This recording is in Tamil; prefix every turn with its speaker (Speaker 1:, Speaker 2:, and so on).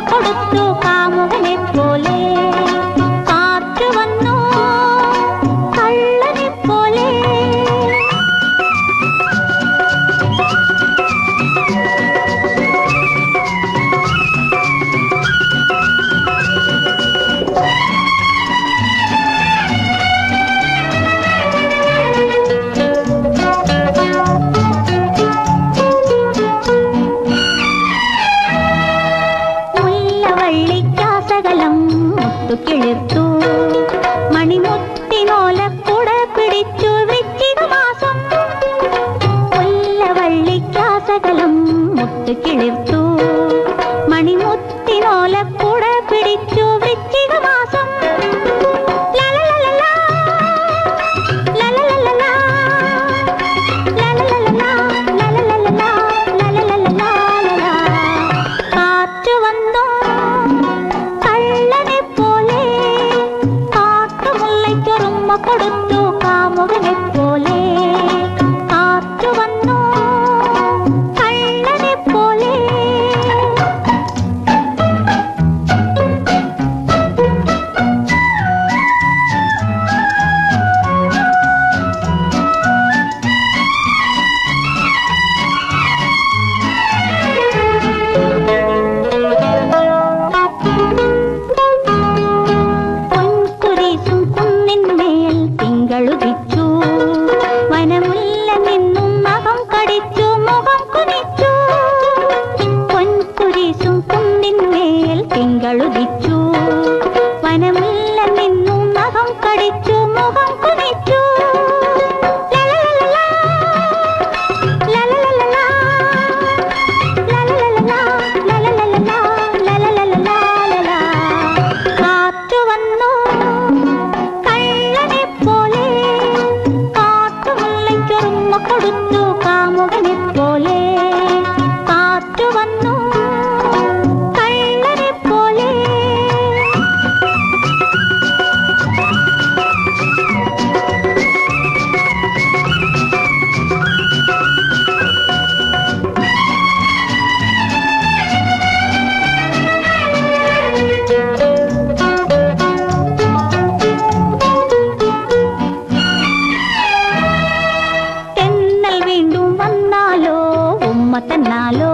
Speaker 1: ಕೊಡುತ್ತು ಕಾಮುಗನೆ ಪೋಲೇ முத்து கிளிர்த்தூ மணிமுத்தினோல கூட பிடிச்சோ விச்சிக மாசம் காற்று வந்தோம் கள்ளனை போலே போலே തിങ്കളുദിച്ചു വനമില്ലെന്നും മുഖം കടിച്ചു. മുഖം మమత నాలో